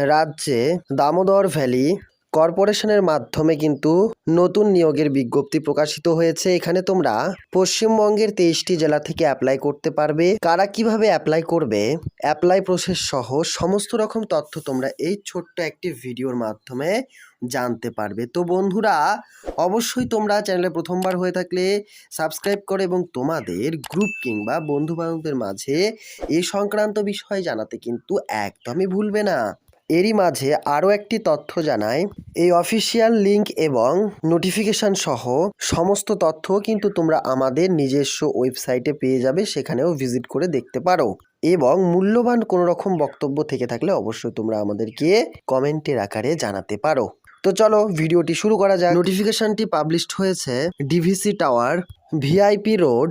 রাজ্যে দামোদর ভ্যালি কর্পোরেশনের মাধ্যমে কিন্তু নতুন নিয়োগের বিজ্ঞপ্তি প্রকাশিত হয়েছে। এখানে তোমরা পশ্চিমবঙ্গের তেইশটি জেলা থেকে অ্যাপ্লাই করতে পারবে। কারা কীভাবে অ্যাপ্লাই করবে? অ্যাপ্লাই প্রসেস সহ সমস্ত রকম তথ্য তোমরা এই ছোট্ট একটি ভিডিওর মাধ্যমে জানতে পারবে। তো বন্ধুরা, অবশ্যই তোমরা চ্যানেলে প্রথমবার হয়ে থাকলে সাবস্ক্রাইব করে এবং তোমাদের গ্রুপ কিংবা বন্ধু বান্ধবদের মাঝে এই সংক্রান্ত বিষয় জানাতে কিন্তু একদমই ভুলবে না। এরই মাঝে আরও একটি তথ্য জানায়, এই অফিসিয়াল লিংক এবং নোটিফিকেশন সহ সমস্ত তথ্য কিন্তু তোমরা আমাদের নিজস্ব ওয়েবসাইটে পেয়ে যাবে, সেখানেও ভিজিট করে দেখতে পারো। এবং মূল্যবান কোনো রকম বক্তব্য থেকে থাকলে অবশ্যই তোমরা আমাদেরকে কমেন্টের আকারে জানাতে পারো। তো চলো ভিডিওটি শুরু করা যাক। নোটিফিকেশনটি পাবলিশড হয়েছে DVC tower VIP road,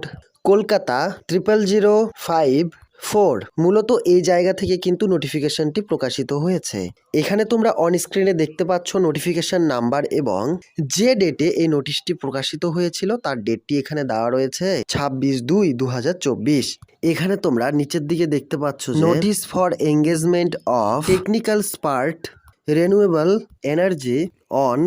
Kolkata triple zero five four মূলত এই জায়গা থেকে কিন্তু নোটিফিকেশনটি প্রকাশিত হয়েছে। এখানে তোমরা অন স্ক্রিনে দেখতে পাচ্ছ নোটিফিকেশন নাম্বার এবং যে ডেটে এই নোটিশটি প্রকাশিত হয়েছিল তার ডেটটি এখানে দেওয়া রয়েছে ছাব্বিশ দুই দু এখানে তোমরা নিচের দিকে দেখতে পাচ্ছ notice for engagement of technical expert renewable energy on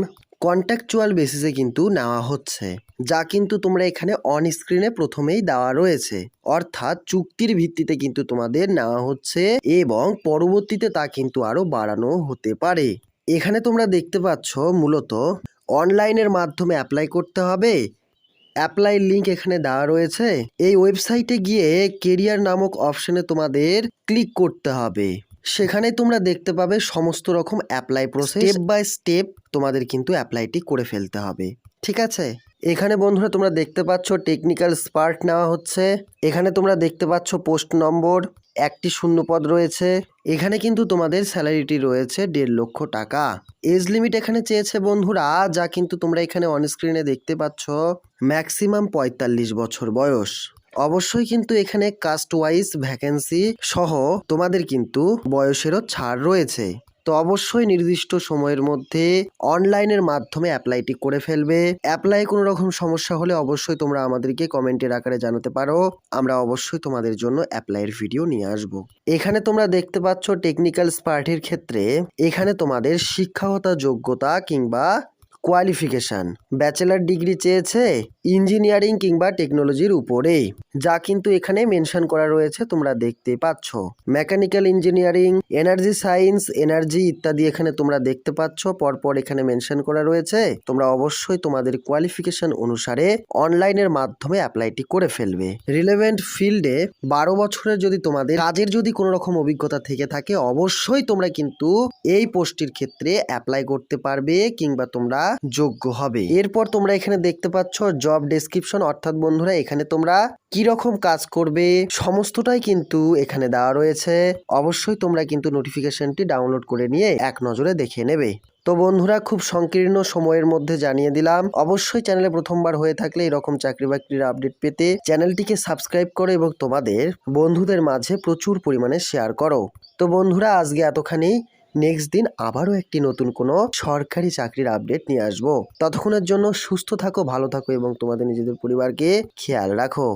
contractual বেসিসে কিন্তু নেওয়া হচ্ছে, যা কিন্তু তোমরা এখানে অন স্ক্রিনে প্রথমেই দেওয়া রয়েছে। অর্থাৎ চুক্তির ভিত্তিতে কিন্তু তোমাদের নেওয়া হচ্ছে এবং পরবর্তীতে তা কিন্তু আরও বাড়ানো হতে পারে। এখানে তোমরা দেখতে পাচ্ছ মূলত অনলাইনের মাধ্যমে অ্যাপ্লাই করতে হবে। অ্যাপ্লাই লিংক এখানে দেওয়া রয়েছে। এই ওয়েবসাইটে গিয়ে কেরিয়ার নামক অপশনে তোমাদের ক্লিক করতে হবে। সেখানে তোমরা দেখতে পাবে সমস্ত রকম apply process step by step তোমাদের কিন্তু অ্যাপ্লাইটি করে ফেলতে হবে। ঠিক আছে? এখানে বন্ধুরা তোমরা দেখতে পাচ্ছ টেকনিক্যাল স্পার্ট নেওয়া হচ্ছে। এখানে তোমরা দেখতে পাচ্ছ পোস্ট নম্বর একটি শূন্যপদ রয়েছে। এখানে কিন্তু তোমাদের স্যালারিটি রয়েছে দেড় লক্ষ টাকা। এজ লিমিট এখানে চেয়েছে বন্ধুরা, যা কিন্তু তোমরা এখানে অন স্ক্রিনে দেখতে পাচ্ছ ম্যাক্সিমাম পঁয়তাল্লিশ বছর বয়স। অবশ্যই কিন্তু এখানে কাস্ট ওয়াইজ ভ্যাকেন্সি সহ তোমাদের কিন্তু বয়সেরও ছাড় রয়েছে। তো অবশ্যই নির্দিষ্ট সময়ের মধ্যে অনলাইনের মাধ্যমে অ্যাপ্লাইটি করে ফেলবে। অ্যাপ্লাই কোনো রকম সমস্যা হলে অবশ্যই তোমরা আমাদেরকে কমেন্টের আকারে জানাতে পারো। আমরা অবশ্যই তোমাদের জন্য অ্যাপ্লাইয়ের ভিডিও নিয়ে আসব। এখানে তোমরা দেখতে পাচ্ছ টেকনিক্যাল স্পার্টির ক্ষেত্রে এখানে তোমাদের শিক্ষাগত যোগ্যতা কিংবা কোয়ালিফিকেশন ব্যাচেলার ডিগ্রি চেয়েছে ইঞ্জিনিয়ারিং কিংবা টেকনোলজির উপরে, যা কিন্তু এখানে মেনশন করা রয়েছে, তোমরা দেখতে পাচ্ছ। Mechanical engineering energy science energy ইত্যাদি এখানে তোমরা দেখতে পাচ্ছ, পরপর এখানে মেনশন করা রয়েছে। তোমরা অবশ্যই তোমাদের কোয়ালিফিকেশন অনুসারে অনলাইনের মাধ্যমে অ্যাপ্লাইটি করে ফেলবে। রিলেভেন্ট ফিল্ডে বারো বছরের যদি তোমাদের কাজের যদি কোনো রকম অভিজ্ঞতা থেকে থাকে, অবশ্যই তোমরা কিন্তু এই পোস্টটির ক্ষেত্রে অ্যাপ্লাই করতে পারবে, কিংবা তোমরা যোগ্য হবে। এরপর তোমরা এখানে দেখতে পাচ্ছ জব ডেসক্রিপশন অর্থাৎ বন্ধুরা, এখানে তোমরা কি রকম কাজ করবে, সমস্তটাই কিন্তু এখানে দেওয়া রয়েছে। অবশ্যই তোমরা কিন্তু নোটিফিকেশনটি ডাউনলোড করে নিয়ে এক নজরে দেখে নেবে। তো বন্ধুরা, খুব সংকীর্ণ সময়ের মধ্যে জানিয়ে দিলাম। অবশ্যই চ্যানেলে প্রথমবার হয়ে থাকলে এরকম চাকরি বাকরির আপডেট পেতে চ্যানেলটিকে সাবস্ক্রাইব করো এবং তোমাদের বন্ধুদের মাঝে প্রচুর পরিমাণে শেয়ার করো। তো বন্ধুরা, আজকে এতখানি। নেক্সট দিন আবারও একটি নতুন কোনো সরকারি চাকরির আপডেট নিয়ে আসব। ততক্ষণের জন্য সুস্থ থাকো, ভালো থাকো এবং তোমাদের নিজেদের পরিবারকে খেয়াল রাখো।